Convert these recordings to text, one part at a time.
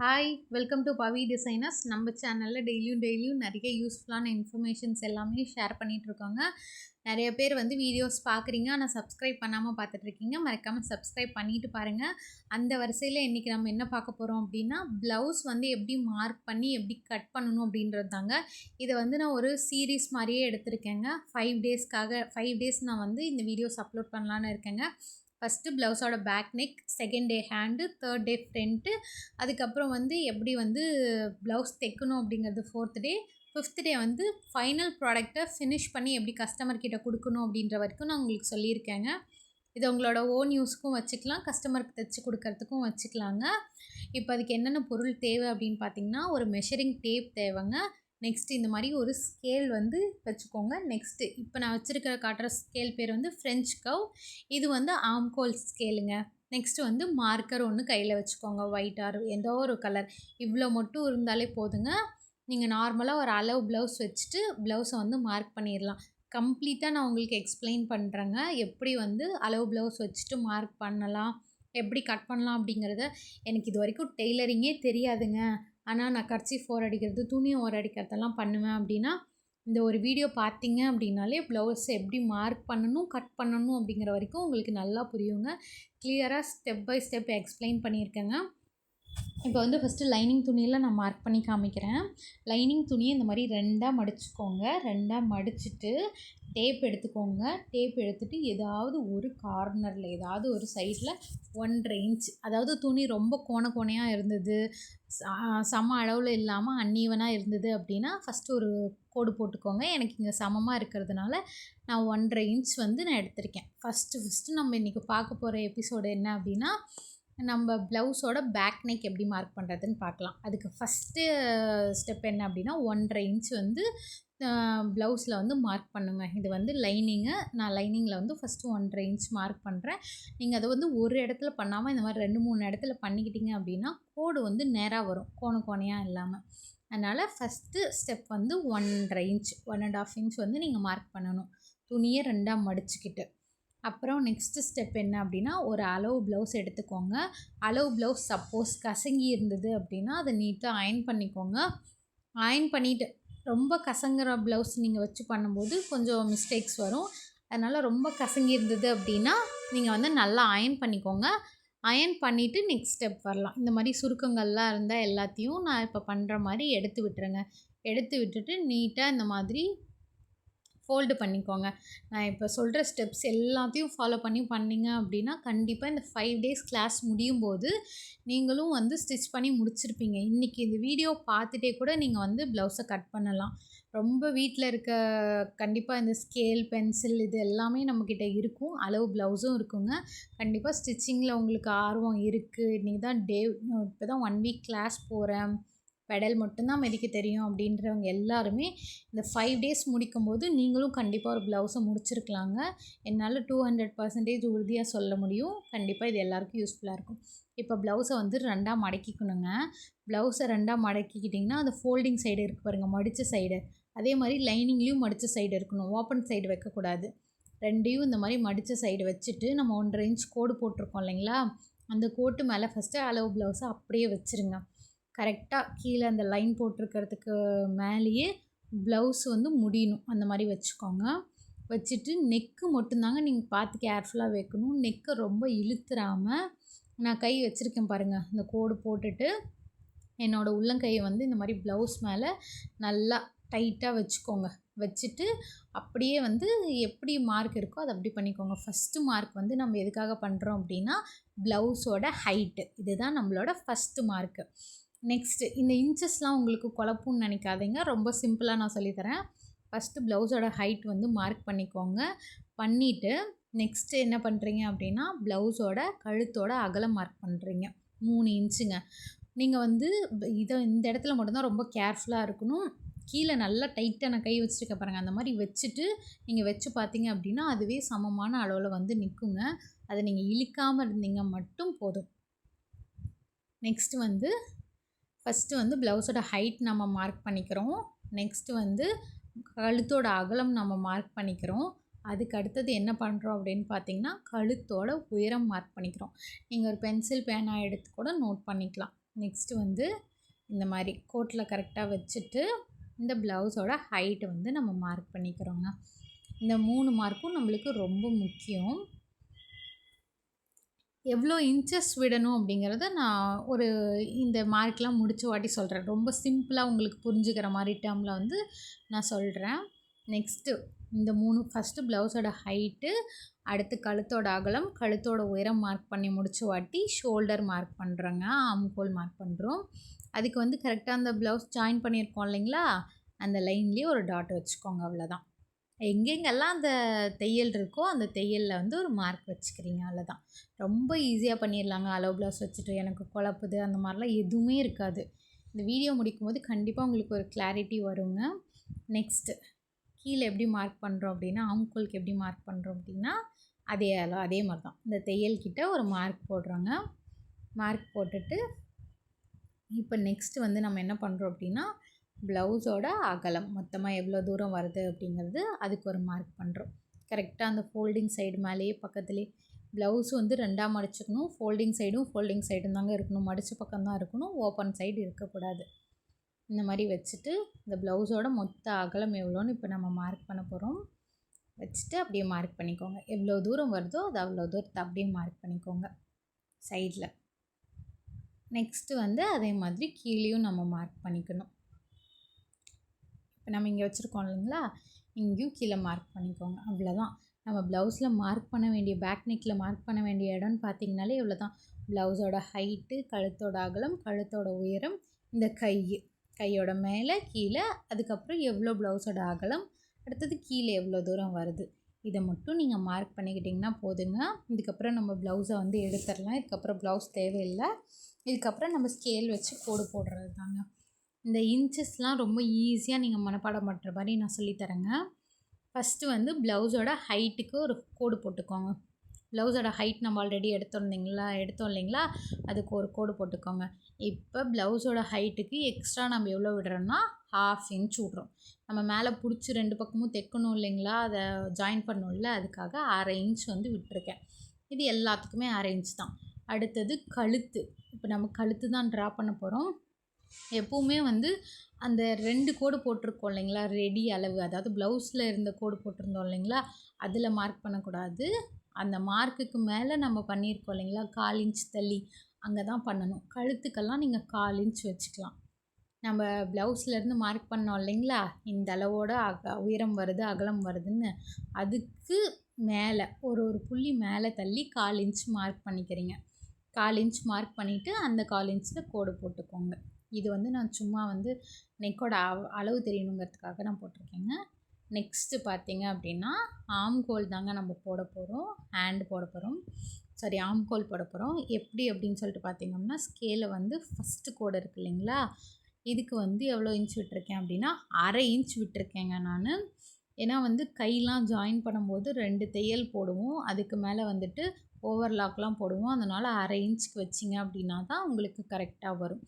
Hi welcome to Pavi designers நம்ம சேனலில் டெய்லியும் டெய்லியும் நிறைய யூஸ்ஃபுல்லான இன்ஃபர்மேஷன்ஸ் எல்லாமே ஷேர் பண்ணிகிட்ருக்கோங்க நிறைய பேர் வந்து வீடியோஸ் பார்க்குறீங்க ஆனால் சப்ஸ்கிரைப் பண்ணாமல் பார்த்துட்ருக்கீங்க மறக்காமல் சப்ஸ்கிரைப் பண்ணிட்டு பாருங்கள் அந்த வரிசையில் இன்றைக்கி நம்ம என்ன பார்க்க போகிறோம் அப்படின்னா ப்ளவுஸ் வந்து எப்படி மார்க் பண்ணி எப்படி கட் பண்ணணும் அப்படின்றது தாங்க. இதை வந்து நான் ஒரு சீரீஸ் மாதிரியே எடுத்திருக்கேங்க. ஃபைவ் டேஸ்க்காக ஃபைவ் டேஸ் நான் வந்து இந்த வீடியோஸ் அப்லோட் பண்ணலான்னு இருக்கேங்க. ஃபஸ்ட்டு ப்ளவுஸோட back neck second day hand third day front அதுக்கப்புறம் வந்து எப்படி வந்து ப்ளவுஸ் தைக்கணும் அப்படிங்கிறது ஃபோர்த் டே ஃபிஃப்த் டே வந்து ஃபைனல் ப்ராடக்டை ஃபினிஷ் பண்ணி எப்படி கஸ்டமர் கிட்ட கொடுக்கணும் அப்படின்ற வரைக்கும் நான் உங்களுக்கு சொல்லியிருக்கேங்க. இது உங்களோட ஓன் யூஸ்க்கும் வச்சுக்கலாம் கஸ்டமருக்கு தைச்சி கொடுக்கறதுக்கும் வச்சுக்கலாங்க. இப்போ அதுக்கு என்னென்ன பொருள் தேவை அப்படின்னு பார்த்தீங்கன்னா ஒரு மெஷரிங் டேப் தேவைங்க. நெக்ஸ்ட்டு இந்த மாதிரி ஒரு ஸ்கேல் வந்து வச்சுக்கோங்க. நெக்ஸ்ட்டு இப்போ நான் வச்சுருக்கிற காட்டுற ஸ்கேல் பேர் வந்து ஃப்ரெஞ்ச் கவ் இது வந்து ஆம்கோல் ஸ்கேலுங்க நெக்ஸ்ட்டு வந்து மார்க்கர் ஒன்று கையில் வச்சுக்கோங்க. ஒயிட் ஆர் ஏதோ ஒரு கலர் இவ்வளோ மட்டும் இருந்தாலே போதுங்க. நீங்கள் நார்மலாக ஒரு அளவு ப்ளவுஸ் வச்சுட்டு ப்ளவுஸை வந்து மார்க் பண்ணிடலாம் கம்ப்ளீட்டாக நான் உங்களுக்கு எக்ஸ்பிளைன் பண்ணுறேங்க எப்படி வந்து அளவு ப்ளவுஸ் வச்சுட்டு மார்க் பண்ணலாம். எப்படி கட் பண்ணலாம் அப்படிங்கிறத எனக்கு இது வரைக்கும் டெய்லரிங்கே தெரியாதுங்க. ஆனால் நான் கர்ச்சீஃப் ஓர் அடிக்கிறது துணி ஓர் அடிக்கிறதெல்லாம் பண்ணுவேன் அப்படின்னா இந்த ஒரு வீடியோ பார்த்தீங்க அப்படின்னாலே ப்ளவுஸ் எப்படி மார்க் பண்ணணும் கட் பண்ணணும் அப்படிங்கிற வரைக்கும் உங்களுக்கு நல்லா புரியுங்க. கிளியராக ஸ்டெப் பை ஸ்டெப் எக்ஸ்பிளைன் பண்ணியிருக்கேங்க. இப்போ வந்து ஃபஸ்ட்டு லைனிங் துணியில் நான் மார்க் பண்ணி காமிக்கிறேன். லைனிங் துணியை இந்த மாதிரி ரெண்டாக மடிச்சுக்கோங்க. ரெண்டாக மடிச்சுட்டு டேப் எடுத்துக்கோங்க. டேப் எடுத்துகிட்டு ஏதாவது ஒரு கார்னரில் ஏதாவது ஒரு சைடில் ஒன்றரை இன்ச் அதாவது துணி ரொம்ப கோண கோணையாக இருந்தது. சம அளவில் இல்லாமல் அன்னீவனாக இருந்தது அப்படின்னா ஃபஸ்ட்டு ஒரு கோடு போட்டுக்கோங்க. எனக்கு இங்கே சமமாக இருக்கிறதுனால நான் ஒன்றரை இன்ச் வந்து நான் எடுத்திருக்கேன். ஃபஸ்ட்டு ஃபஸ்ட்டு நம்ம இன்றைக்கி பார்க்க போகிற எபிசோடு என்ன அப்படின்னா நம்ம ப்ளவுஸோட பேக் நெக் எப்படி மார்க் பண்ணுறதுன்னு பார்க்கலாம். அதுக்கு ஃபஸ்ட்டு ஸ்டெப் என்ன அப்படின்னா ஒன்றரை இன்ச் வந்து ப்ளவுஸில் வந்து மார்க் பண்ணுங்கள் இது வந்து லைனிங்கு நான் லைனிங்கில் வந்து ஃபஸ்ட்டு ஒன்றரை இன்ச் மார்க் பண்ணுறேன் நீங்கள் அதை வந்து ஒரு இடத்துல பண்ணாமல் இந்த மாதிரி ரெண்டு மூணு இடத்துல பண்ணிக்கிட்டீங்க அப்படின்னா கோடு வந்து நேராக வரும். கோண கோணையாக இல்லாமல் அதனால் ஃபஸ்ட்டு ஸ்டெப் வந்து ஒன்றரை inch one and half inch வந்து நீங்கள் மார்க் பண்ணணும். துணியை ரெண்டாக மடிச்சுக்கிட்டு. அப்புறம் நெக்ஸ்ட்டு ஸ்டெப் என்ன அப்படின்னா ஒரு அளவு ப்ளவுஸ் எடுத்துக்கோங்க. அளவு ப்ளவுஸ் சப்போஸ் கசங்கி இருந்தது அப்படின்னா அதை நீட்டாக அயன் பண்ணிக்கோங்க. அயன் பண்ணிவிட்டு ரொம்ப கசங்குற ப்ளவுஸ் நீங்கள் வச்சு பண்ணும்போது கொஞ்சம் மிஸ்டேக்ஸ் வரும். அதனால் ரொம்ப கசங்கி இருந்தது அப்படின்னா நீங்கள் வந்து நல்லா அயன் பண்ணிக்கோங்க. அயன் பண்ணிவிட்டு நெக்ஸ்ட் ஸ்டெப் வரலாம். இந்த மாதிரி சுருக்கங்கள்லாம் இருந்தால் எல்லாத்தையும் நான் இப்போ பண்ணுற மாதிரி எடுத்து விட்டுருங்க. எடுத்து விட்டுட்டு நீட்டாக இந்த மாதிரி ஃபோல்டு பண்ணிக்கோங்க. நான் இப்போ சொல்கிற ஸ்டெப்ஸ் எல்லாத்தையும் ஃபாலோ பண்ணி பண்ணிங்க அப்படின்னா கண்டிப்பாக இந்த ஃபைவ் டேஸ் கிளாஸ் முடியும் போது நீங்களும் வந்து ஸ்டிச் பண்ணி முடிச்சிருப்பீங்க. இன்றைக்கி இந்த வீடியோ பார்த்துட்டே கூட நீங்கள் வந்து ப்ளவுஸை கட் பண்ணலாம். ரொம்ப வீட்டில் இருக்க கண்டிப்பாக இந்த ஸ்கேல் பென்சில் இது எல்லாமே நம்மக்கிட்ட இருக்கும். அளவு ப்ளவுஸும் இருக்குங்க. கண்டிப்பாக ஸ்டிச்சிங்கில் உங்களுக்கு ஆர்வம் இருக்குது இன்றைக்கி தான் டே இப்போ தான் ஒன் வீக் கிளாஸ் போகிறேன் பெடல் மட்டும்தான் மெதிக்க தெரியும் அப்படின்றவங்க எல்லாருமே இந்த ஃபைவ் டேஸ் முடிக்கும்போது நீங்களும் கண்டிப்பாக ஒரு ப்ளவுஸை முடிச்சிருக்கலாங்க. என்னால் டூ ஹண்ட்ரட் பர்சன்டேஜ் உறுதியாக சொல்ல முடியும். கண்டிப்பாக இது எல்லாருக்கும் யூஸ்ஃபுல்லாக இருக்கும். இப்போ ப்ளவுஸை வந்து ரெண்டாக மடக்கிக்கணுங்க. ப்ளவுஸை ரெண்டாக மடக்கிக்கிட்டிங்கன்னா அது ஃபோல்டிங் சைடு இருக்குது பாருங்கள் மடித்த சைடு அதே மாதிரி லைனிங்லேயும் மடித்த சைடு இருக்கணும். ஓப்பன் சைடு வைக்கக்கூடாது. ரெண்டையும் இந்த மாதிரி மடித்த சைடு வச்சுட்டு நம்ம ஒன்றரை இன்ச் கோடு போட்டிருக்கோம் இல்லைங்களா? அந்த கோட்டு மேலே ஃபஸ்ட்டு அளவு ப்ளவுஸை அப்படியே வச்சுருங்க. கரெக்டாக கீழே அந்த லைன் போட்டிருக்கிறதுக்கு மேலேயே ப்ளவுஸ் வந்து முடியணும். அந்த மாதிரி வச்சுக்கோங்க. வச்சுட்டு நெக்கு மட்டும்தாங்க நீங்கள் பார்த்து கேர்ஃபுல்லாக வைக்கணும். நெக்கை ரொம்ப இழுத்துறாமல் நான் கை வச்சுருக்கேன் பாருங்கள் இந்த கோடு போட்டுட்டு என்னோடய உள்ளங்கையை வந்து இந்த மாதிரி ப்ளவுஸ் மேலே நல்லா டைட்டாக வச்சுக்கோங்க. வச்சுட்டு அப்படியே வந்து எப்படி மார்க் இருக்கோ அதை அப்படி பண்ணிக்கோங்க. ஃபஸ்ட்டு மார்க் வந்து நம்ம எதுக்காக பண்ணுறோம் அப்படின்னா ப்ளவுஸோட ஹைட்டு. இதுதான் நம்மளோட ஃபஸ்ட்டு மார்க்கு நெக்ஸ்ட்டு இந்த இன்ச்சஸ்லாம் உங்களுக்கு குழப்பம்னு நினைக்காதீங்க. ரொம்ப சிம்பிளாக நான் சொல்லித்தரேன். ஃபஸ்ட்டு ப்ளவுஸோட ஹைட் வந்து மார்க் பண்ணிக்கோங்க. பண்ணிவிட்டு நெக்ஸ்ட்டு என்ன பண்ணுறீங்க அப்படின்னா ப்ளவுஸோட கழுத்தோட அகலம் மார்க் பண்ணுறீங்க மூணு இன்ச்சுங்க நீங்கள் வந்து இதை இந்த இடத்துல மட்டும்தான் ரொம்ப கேர்ஃபுல்லாக இருக்கணும். கீழே நல்லா டைட்டாக நான் கை வச்சுருக்க பாருங்கள் அந்த மாதிரி வச்சுட்டு நீங்கள் வச்சு பார்த்தீங்க அப்படின்னா அதுவே சமமான அளவில் வந்து நிற்குங்க அதை நீங்கள் இழுக்காமல் இருந்தீங்க மட்டும் போதும். நெக்ஸ்ட்டு வந்து ஃபஸ்ட்டு வந்து ப்ளவுஸோட ஹைட் நம்ம மார்க் பண்ணிக்கிறோம். நெக்ஸ்ட்டு வந்து கழுத்தோட அகலம் நம்ம மார்க் பண்ணிக்கிறோம். அதுக்கு அடுத்தது என்ன பண்ணுறோம் அப்படின்னு பார்த்தீங்கன்னா கழுத்தோட உயரம் மார்க் பண்ணிக்கிறோம். நீங்கள் ஒரு பென்சில் பேனா எடுத்து கூட நோட் பண்ணிக்கலாம். நெக்ஸ்ட்டு வந்து இந்த மாதிரி கோட்டில் கரெக்டாக வச்சுட்டு இந்த ப்ளவுஸோட ஹைட்டு வந்து நம்ம மார்க் பண்ணிக்கிறோங்க. இந்த மூணு மார்க்கும் நம்மளுக்கு ரொம்ப முக்கியம். எவ்வளோ இன்ச்சஸ் விடணும் அப்படிங்கிறத நான் ஒரு இந்த மார்க்லாம் முடிச்ச வாட்டி சொல்கிறேன் ரொம்ப சிம்பிளாக உங்களுக்கு புரிஞ்சுக்கிற மாதிரி டேர்மில் வந்து நான் சொல்கிறேன் நெக்ஸ்ட்டு இந்த மூணு ஃபஸ்ட்டு ப்ளவுஸோட ஹைட்டு அடுத்து கழுத்தோட அகலம் கழுத்தோட உயரம் மார்க் பண்ணி முடிச்ச வாட்டி ஷோல்டர் மார்க் பண்ணுறோங்க ஆம்கோல் மார்க் பண்ணுறோம் அதுக்கு வந்து கரெக்டாக அந்த ப்ளவுஸ் ஜாயின் பண்ணியிருக்கோம் இல்லைங்களா? அந்த லைன்லேயே ஒரு டாட் வச்சுக்கோங்க அவ்வளோதான் எங்கெங்கெல்லாம் அந்த தையல் இருக்கோ அந்த தையலில் வந்து ஒரு மார்க் வச்சுக்கிறீங்க அவ்வளோதான் ரொம்ப ஈஸியாக பண்ணிடலாங்க. அளவு ப்ளவுஸ் வச்சுட்டு எனக்கு குழப்புது அந்த மாதிரிலாம் எதுவுமே இருக்காது. இந்த வீடியோ முடிக்கும் போது கண்டிப்பாக உங்களுக்கு ஒரு கிளாரிட்டி வருங்க. நெக்ஸ்ட்டு கீழே எப்படி மார்க் பண்ணுறோம் அப்படின்னா அவங்களுக்கு எப்படி மார்க் பண்ணுறோம் அப்படின்னா அதே அளவு அதே மாதிரி தான் இந்த தையல்கிட்ட ஒரு மார்க் போடுறோங்க. மார்க் போட்டுட்டு இப்போ நெக்ஸ்ட்டு வந்து நம்ம என்ன பண்ணுறோம் அப்படின்னா ப்ளவுஸோட அகலம் மொத்தமாக எவ்வளோ தூரம் வருது அப்படிங்கிறது அதுக்கு ஒரு மார்க் பண்ணுறோம் கரெக்டாக அந்த ஃபோல்டிங் சைடு மேலேயே பக்கத்துலேயே ப்ளவுஸ் வந்து ரெண்டாக மடிச்சுக்கணும். ஃபோல்டிங் சைடும் ஃபோல்டிங் சைடும் தாங்க இருக்கணும். மடித்த பக்கம் தான் இருக்கணும். ஓப்பன் சைடு இருக்கக்கூடாது. இந்த மாதிரி வச்சுட்டு இந்த ப்ளவுஸோட மொத்த அகலம் எவ்வளோன்னு இப்போ நம்ம மார்க் பண்ண போகிறோம் வச்சுட்டு அப்படியே மார்க் பண்ணிக்கோங்க. எவ்வளோ தூரம் வருதோ அது அவ்வளோ தூரத்தை அப்படியே மார்க் பண்ணிக்கோங்க. சைடில் நெக்ஸ்ட்டு வந்து அதே மாதிரி கீழேயும் நம்ம மார்க் பண்ணிக்கணும். நம்ம இங்கே வச்சுருக்கோம் இல்லைங்களா? இங்கேயும் கீழே மார்க் பண்ணிக்கோங்க. அவ்வளோதான். நம்ம ப்ளவுஸில் மார்க் பண்ண வேண்டிய பேக் நெக்கில் மார்க் பண்ண வேண்டிய இடம்னு பார்த்தீங்கனாலே இவ்வளோ தான் ப்ளவுஸோட ஹைட்டு கழுத்தோட அகலம் கழுத்தோட உயரம் இந்த கை கையோட மேலே கீழே அதுக்கப்புறம் எவ்வளோ ப்ளவுஸோட அகலம் அடுத்தது கீழே எவ்வளோ தூரம் வருது. இதை மட்டும் நீங்கள் மார்க் பண்ணிக்கிட்டிங்கன்னா போதுங்க. இதுக்கப்புறம் நம்ம ப்ளவுஸை வந்து எடுத்துடலாம். இதுக்கப்புறம் ப்ளவுஸ் தேவையில்லை. இதுக்கப்புறம் நம்ம ஸ்கேல் வச்சு கோடு போடுறது தாங்க. இந்த இன்ச்சஸ்லாம் ரொம்ப ஈஸியாக நீங்கள் மனப்பாடம் பண்ணுற மாதிரி நான் சொல்லித்தரேங்க ஃபஸ்ட்டு வந்து ப்ளவுஸோட ஹைட்டுக்கு ஒரு கோடு போட்டுக்கோங்க. ப்ளவுஸோட ஹைட் நம்ம ஆல்ரெடி எடுத்தோம் இல்லைங்களா? எடுத்தோம் இல்லைங்களா? அதுக்கு ஒரு கோடு போட்டுக்கோங்க. இப்போ ப்ளவுஸோட ஹைட்டுக்கு எக்ஸ்ட்ரா நம்ம எவ்வளோ விடுறோம்னா ஹாஃப் இன்ச் விட்றோம். நம்ம மேலே பிடிச்சி ரெண்டு பக்கமும் தைக்கணும் இல்லைங்களா? அதை ஜாயின் பண்ணணும்ல அதுக்காக அரை இன்ச் வந்து விட்டுருக்கேன். இது எல்லாத்துக்குமே அரை இன்ச் தான். அடுத்தது கழுத்து. இப்போ நம்ம கழுத்து தான் ட்ரா பண்ண போகிறோம் எப்போவுமே வந்து அந்த ரெண்டு கோடு போட்டிருக்கோம் இல்லைங்களா? ரெடி அளவு. அதாவது ப்ளவுஸில் இருந்த கோடு போட்டிருந்தோம் இல்லைங்களா? அதில் மார்க் பண்ணக்கூடாது. அந்த மார்க்குக்கு மேலே நம்ம பண்ணியிருக்கோம் இல்லைங்களா? கால் இன்ச் தள்ளி அங்கே தான் பண்ணணும். கழுத்துக்கெல்லாம் நீங்கள் கால் இன்ச் வச்சுக்கலாம். நம்ம ப்ளவுஸ்லேருந்து மார்க் பண்ணோம் இல்லைங்களா? இந்த அளவோட அக உயரம் வருது அகலம் வருதுன்னு அதுக்கு மேலே ஒரு ஒரு புள்ளி மேலே தள்ளி கால் இன்ச் மார்க் பண்ணிக்கிறீங்க. கால் இன்ச் மார்க் பண்ணிவிட்டு அந்த கால் இன்ச்சில் கோடு போட்டுக்கோங்க. இது வந்து நான் சும்மா வந்து நெக்கோட அளவு தெரியணுங்கிறதுக்காக நான் போட்டிருக்கேங்க. நெக்ஸ்ட்டு பார்த்தீங்க அப்படின்னா ஆம்கோல் தாங்க நம்ம போட போகிறோம் ஹேண்டு போட போகிறோம் சாரி ஆம்கோல் போட போகிறோம் எப்படி அப்படின்னு சொல்லிட்டு பார்த்தீங்கன்னா ஸ்கேலை வந்து ஃபஸ்ட்டு கோடு இருக்குது இல்லைங்களா? இதுக்கு வந்து எவ்வளோ இன்ச் விட்டுருக்கேன் அப்படின்னா அரை இன்ச் விட்டுருக்கேங்க நான். ஏன்னா வந்து கையெலாம் ஜாயின் பண்ணும்போது ரெண்டு தையல் போடுவோம். அதுக்கு மேலே வந்துட்டு ஓவர்லாக்லாம் போடுவோம். அதனால் அரை இன்ச்சுக்கு வச்சிங்க அப்படின்னா தான் உங்களுக்கு கரெக்டாக வரும்.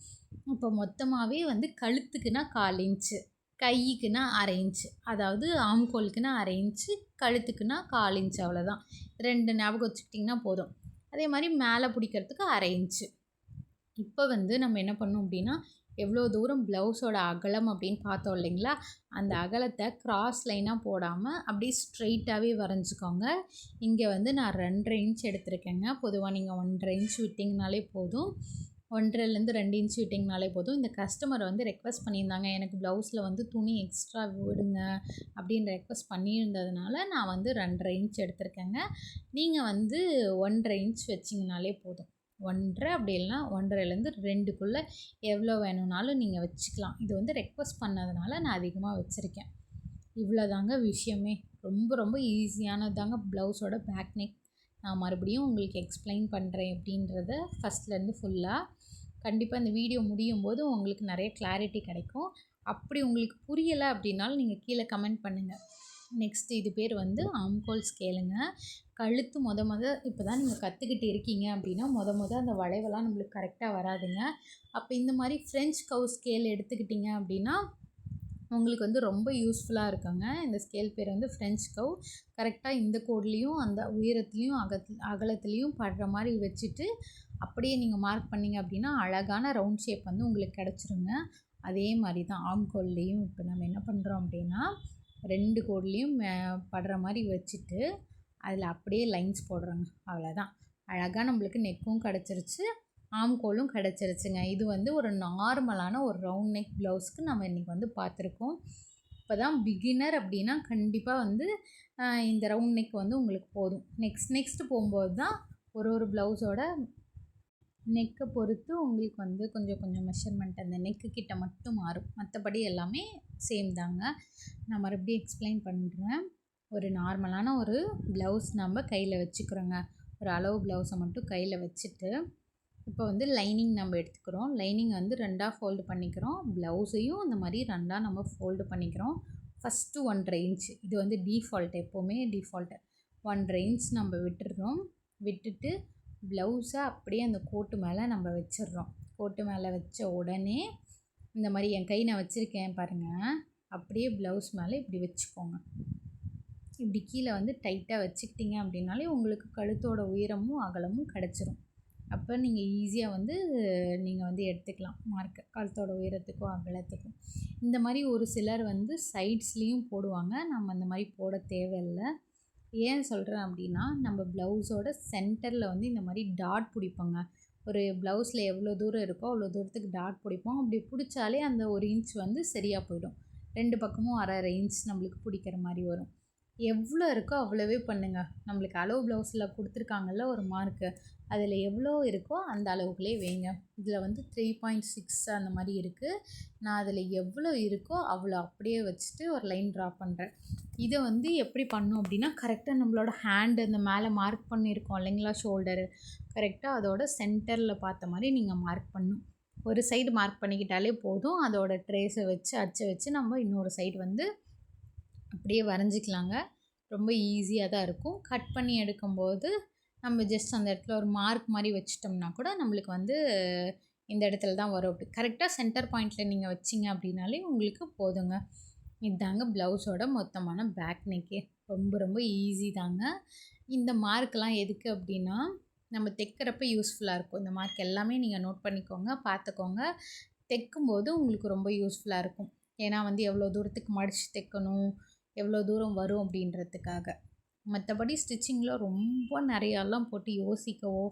இப்போ மொத்தமாகவே வந்து கழுத்துக்குன்னா கால் இன்ச்சு கைக்குன்னா அரை இன்ச்சு அதாவது ஆம்கோலுக்குன்னா அரை இன்ச்சு கழுத்துக்குன்னா கால் இன்ச்சு அவ்வளோதான் ரெண்டு ஞாபகம் வச்சுக்கிட்டிங்கன்னா போதும். அதே மாதிரி மேலே பிடிக்கிறதுக்கு அரை இன்ச்சு. இப்போ வந்து நம்ம என்ன பண்ணோம் அப்படின்னா எவ்வளோ தூரம் ப்ளவுஸோட அகலம் அப்படின்னு பார்த்தோம் இல்லைங்களா? அந்த அகலத்தை கிராஸ் லைனாக போடாமல் அப்படியே ஸ்ட்ரெயிட்டாகவே வரைஞ்சிக்கோங்க. இங்கே வந்து நான் ரெண்டரை இன்ச் எடுத்திருக்கேங்க. பொதுவாக நீங்கள் ஒன்றரை இன்ச் விட்டிங்கனாலே போதும். ஒன்றரைலேருந்து ரெண்டு இன்ச் விட்டிங்கனாலே போதும். இந்த கஸ்டமர் வந்து ரெக்வஸ்ட் பண்ணியிருந்தாங்க. எனக்கு ப்ளவுஸில் வந்து துணி எக்ஸ்ட்ரா விடுங்க அப்படின்னு ரெக்வஸ்ட் பண்ணியிருந்ததுனால நான் வந்து ரெண்டரை இன்ச் எடுத்திருக்கேங்க. நீங்கள் வந்து ஒன்றரை இன்ச் வச்சிங்கனாலே போதும். ஒன்றரை அப்படி இல்லைனா ஒன்றரைலேருந்து ரெண்டுக்குள்ளே எவ்வளோ வேணும்னாலும் நீங்கள் வச்சுக்கலாம். இது வந்து ரெக்வஸ்ட் பண்ணதுனால நான் அதிகமாக வச்சுருக்கேன். இவ்வளோ தாங்க விஷயமே. ரொம்ப ரொம்ப ஈஸியானதாங்க ப்ளவுஸோட பேக் நெக் நான் மறுபடியும் உங்களுக்கு எக்ஸ்பிளைன் பண்ணுறேன் அப்படின்றத ஃபஸ்ட்லேருந்து ஃபுல்லாக கண்டிப்பாக இந்த வீடியோ முடியும் போது உங்களுக்கு நிறைய கிளாரிட்டி கிடைக்கும். அப்படி உங்களுக்கு புரியலை அப்படின்னாலும் நீங்கள் கீழே கமெண்ட் பண்ணுங்கள் நெக்ஸ்ட் இது பேர் வந்து ஆம்கோல் ஸ்கேலுங்க கழுத்து மொத மொத இப்போ தான் நீங்கள் கற்றுக்கிட்டு இருக்கீங்க அப்படின்னா மொத மொத அந்த வளைவெல்லாம் நம்மளுக்கு கரெக்டாக வராதுங்க. அப்போ இந்த மாதிரி ஃப்ரெஞ்ச் கவு ஸ்கேல் எடுத்துக்கிட்டிங்க அப்படின்னா உங்களுக்கு வந்து ரொம்ப யூஸ்ஃபுல்லாக இருக்குங்க. இந்த ஸ்கேல் பேர் வந்து ஃப்ரெஞ்ச் கவ் கரெக்டாக இந்த கோட்லேயும் அந்த உயரத்துலேயும் அகத் அகலத்துலேயும் படுற மாதிரி வச்சுட்டு அப்படியே நீங்கள் மார்க் பண்ணிங்க அப்படின்னா அழகான ரவுண்ட் ஷேப் வந்து உங்களுக்கு கிடச்சிருங்க. அதே மாதிரி தான் ஆம்கோல்லையும் இப்போ நம்ம என்ன பண்ணுறோம் அப்படின்னா ரெண்டு கோட்லேயும் படுற மாதிரி வச்சுட்டு அதில் அப்படியே லைன்ஸ் போடுறோங்க. அவ்வளோதான் அழகாக நம்மளுக்கு நெக்கும் கிடச்சிருச்சு ஆம்கோலும் கிடச்சிருச்சுங்க. இது வந்து ஒரு நார்மலான ஒரு ரவுண்ட் நெக் ப்ளவுஸ்க்கு நம்ம இன்றைக்கி வந்து பார்த்துருக்கோம். இப்போ தான் பிகினர் அப்படின்னா கண்டிப்பாக வந்து இந்த ரவுண்ட் நெக் வந்து உங்களுக்கு போதும். நெக்ஸ்ட் நெக்ஸ்ட்டு போகும்போது தான் ஒரு ஒரு ப்ளவுஸோட நெக்கை பொறுத்து உங்களுக்கு வந்து கொஞ்சம் கொஞ்சம் மெஷர்மெண்ட் அந்த நெக்கு கிட்ட மட்டும் மாறும். மற்றபடி எல்லாமே சேம் தாங்க. நான் மறுபடியும் எக்ஸ்பிளைன் பண்ணுறேன் ஒரு நார்மலான ஒரு ப்ளவுஸ் நம்ம கையில் வச்சுக்கிறோங்க. ஒரு அளவு ப்ளவுஸை மட்டும் கையில் வச்சுட்டு இப்போ வந்து லைனிங் நம்ம எடுத்துக்கிறோம். லைனிங் வந்து ரெண்டாக ஃபோல்டு பண்ணிக்கிறோம். ப்ளவுஸையும் அந்த மாதிரி ரெண்டாக நம்ம ஃபோல்டு பண்ணிக்கிறோம். ஃபஸ்ட்டு ஒன்றரை இன்ச் இது வந்து டிஃபால்ட் எப்போவுமே டிஃபால்ட்டு ஒன்றரை இன்ச் நம்ம விட்டுடுறோம். விட்டுட்டு ப்ளவுஸை அப்படியே அந்த கோட்டு மேலே நம்ம வச்சிடுறோம். கோட்டு மேலே வச்ச உடனே இந்த மாதிரி என் கை நான் வச்சுருக்கேன் பாருங்கள் அப்படியே ப்ளவுஸ் மேலே இப்படி வச்சுக்கோங்க. இப்படி கீழே வந்து டைட்டாக வச்சுக்கிட்டிங்க அப்படின்னாலே உங்களுக்கு கழுத்தோட உயரமும் அகலமும் கிடச்சிரும். அப்போ நீங்கள் ஈஸியாக வந்து நீங்கள் வந்து எடுத்துக்கலாம். மார்க்கை கழுத்தோட உயரத்துக்கும் அகலத்துக்கும் இந்த மாதிரி ஒரு சிலர் வந்து சைட்ஸ்லேயும் போடுவாங்க. நம்ம அந்த மாதிரி போட தேவையில்லை. ஏன் சொல்கிறேன் அப்படின்னா நம்ம ப்ளவுஸோட சென்டரில் வந்து இந்த மாதிரி டாட் பிடிப்போங்க. ஒரு ப்ளவுஸில் எவ்வளோ தூரம் இருக்கோ அவ்வளோ தூரத்துக்கு டாட் பிடிப்போம். அப்படி பிடிச்சாலே அந்த ஒரு இன்ச் வந்து சரியாக போயிடும். ரெண்டு பக்கமும் அரை அரை இன்ச் நம்மளுக்கு பிடிக்கிற மாதிரி வரும். எவ்வளோ இருக்கோ அவ்வளோவே பண்ணுங்கள் நம்மளுக்கு அளவு ப்ளவுஸில் கொடுத்துருக்காங்கல்ல ஒரு மார்க்கு அதில் எவ்வளோ இருக்கோ அந்த அளவுக்குள்ளே வைங்க. இதில் வந்து த்ரீ பாயிண்ட் சிக்ஸ் அந்த மாதிரி இருக்குது நான் அதில் எவ்வளோ இருக்கோ அவ்வளோ அப்படியே வச்சுட்டு ஒரு லைன் ட்ரா பண்ணுறேன் இதை வந்து எப்படி பண்ணும் அப்படின்னா கரெக்டாக நம்மளோட ஹேண்டு அந்த மேலே மார்க் பண்ணியிருக்கோம் இல்லைங்களா ஷோல்டரு கரெக்டாக அதோட சென்டரில் பார்த்த மாதிரி நீங்கள் மார்க் பண்ணும். ஒரு சைடு மார்க் பண்ணிக்கிட்டாலே போதும். அதோட ட்ரேஸை வச்சு அச்சை வச்சு நம்ம இன்னொரு சைடு வந்து அப்படியே வரைஞ்சிக்கலாங்க. ரொம்ப ஈஸியாக தான் இருக்கும். கட் பண்ணி எடுக்கும்போது நம்ம ஜஸ்ட் அந்த இடத்துல ஒரு மார்க் மாதிரி வச்சிட்டோம்னா கூட நம்மளுக்கு வந்து இந்த இடத்துல தான் வரும். அப்படி கரெக்டாக சென்டர் பாயிண்டில் நீங்கள் வச்சிங்க அப்படின்னாலே உங்களுக்கு போதுங்க. இதாங்க ப்ளவுஸோட மொத்தமான பேக் நெக்கே ரொம்ப ரொம்ப ஈஸி தாங்க. இந்த மார்க்லாம் எதுக்கு அப்படின்னா நம்ம தைக்கிறப்ப யூஸ்ஃபுல்லாக இருக்கும். இந்த மார்க் எல்லாமே நீங்கள் நோட் பண்ணிக்கோங்க பார்த்துக்கோங்க. தைக்கும்போது உங்களுக்கு ரொம்ப யூஸ்ஃபுல்லாக இருக்கும். ஏன்னா வந்து எவ்வளோ தூரத்துக்கு மடித்து தைக்கணும்? எவ்வளோ தூரம் வரும் அப்படின்றதுக்காக. மற்றபடி ஸ்டிச்சிங்கில் ரொம்ப நிறையாலாம் போட்டு யோசிக்கவோ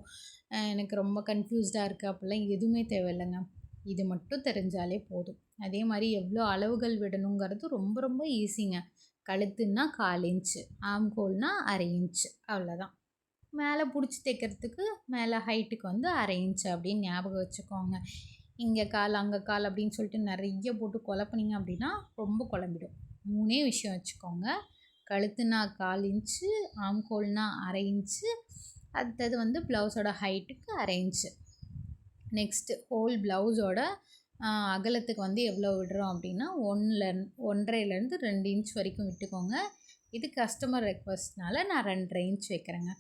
எனக்கு ரொம்ப கன்ஃபியூஸ்டாக இருக்குது அப்படிலாம் எதுவுமே தேவையில்லைங்க. இது மட்டும் தெரிஞ்சாலே போதும். அதே மாதிரி எவ்வளோ அளவுகள் விடணுங்கிறது ரொம்ப ரொம்ப ஈஸிங்க கழுத்துன்னா கால் இன்ச்சு ஆம்கோல்னா அரை இன்ச்சு அவ்வளோதான். மேலே பிடிச்சி தைக்கிறதுக்கு மேலே ஹைட்டுக்கு வந்து அரை இன்ச்சு அப்படின்னு ஞாபகம் வச்சுக்கோங்க. இங்கே கால் அங்கே கால் அப்படின்னு சொல்லிட்டு நிறைய போட்டு குழப்பினீங்க அப்படின்னா ரொம்ப குழம்பிடும். மூணே விஷயம் வச்சுக்கோங்க. கழுத்துனா கால் இன்ச்சு ஆம்கோல்னா அரை இன்ச்சு அடுத்தது வந்து ப்ளவுஸோட ஹைட்டுக்கு அரை இன்ச்சு. நெக்ஸ்ட்டு ஹோல் ப்ளவுஸோட அகலத்துக்கு வந்து எவ்வளோ விடுறோம் அப்படின்னா ஒன்றில் ஒன்றரைலேருந்து ரெண்டு இன்ச் வரைக்கும் விட்டுக்கோங்க. இது கஸ்டமர் ரெக்வஸ்ட்னால நான் ரெண்டரை இன்ச் வைக்கிறேங்க.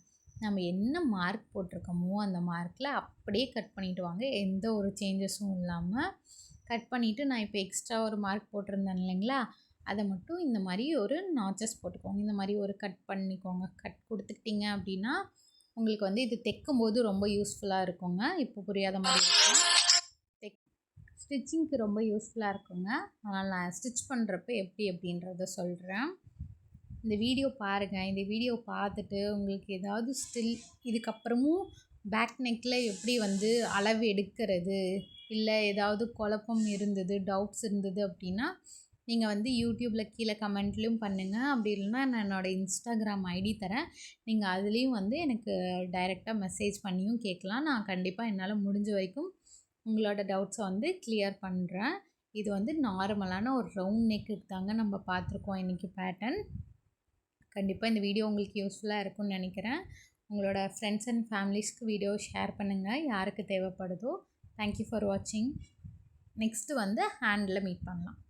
நம்ம என்ன மார்க் போட்டிருக்கோமோ அந்த மார்க்கில் அப்படியே கட் பண்ணிவிட்டு வாங்க. எந்த ஒரு சேஞ்சஸும் இல்லாமல் கட் பண்ணிவிட்டு நான் இப்போ எக்ஸ்ட்ரா ஒரு மார்க் போட்டிருந்தேன் இல்லைங்களா? அதை மட்டும் இந்த மாதிரி ஒரு நாச்சஸ் போட்டுக்கோங்க. இந்த மாதிரி ஒரு கட் பண்ணிக்கோங்க. கட் கொடுத்துக்கிட்டிங்க அப்படின்னா உங்களுக்கு வந்து இது தைக்கும் போது ரொம்ப யூஸ்ஃபுல்லாக இருக்குங்க. இப்போ புரியாத மாதிரி இருக்கும் தைக் ஸ்டிச்சிங்க்கு ரொம்ப யூஸ்ஃபுல்லாக இருக்குங்க. அதனால் நான் ஸ்டிச் பண்ணுறப்ப எப்படி அப்படின்றத சொல்கிறேன் இந்த வீடியோ பாருங்கள் இந்த வீடியோ பார்த்துட்டு உங்களுக்கு ஏதாவது ஸ்டில் இதுக்கப்புறமும் பேக் நெக்கில் எப்படி வந்து அளவு எடுக்கிறது? இல்லை ஏதாவது குழப்பம் இருந்தது டவுட்ஸ் இருந்தது அப்படின்னா நீங்கள் வந்து யூடியூப்பில் கீழே கமெண்ட்லேயும் பண்ணுங்கள் அப்படி இல்லைன்னா நான் என்னோடய இன்ஸ்டாகிராம் ஐடி தரேன். நீங்கள் அதுலேயும் வந்து எனக்கு டைரெக்டாக மெசேஜ் பண்ணியும் கேட்கலாம். நான் கண்டிப்பாக என்னால் முடிஞ்ச வரைக்கும் உங்களோட டவுட்ஸை வந்து கிளியர் பண்ணுறேன் இது வந்து நார்மலான ஒரு ரவுண்ட் நெக்குக்கு தாங்க நம்ம பார்த்துருக்கோம் இன்றைக்கி பேட்டர்ன் கண்டிப்பாக இந்த வீடியோ உங்களுக்கு யூஸ்ஃபுல்லாக இருக்கும்னு நினைக்கிறேன். உங்களோட ஃப்ரெண்ட்ஸ் அண்ட் ஃபேமிலிஸ்க்கு வீடியோ ஷேர் பண்ணுங்கள் யாருக்கு தேவைப்படுதோ. தேங்க்யூ ஃபார் வாட்சிங் நெக்ஸ்ட்டு வந்து ஹேண்டில் மீட் பண்ணலாம்.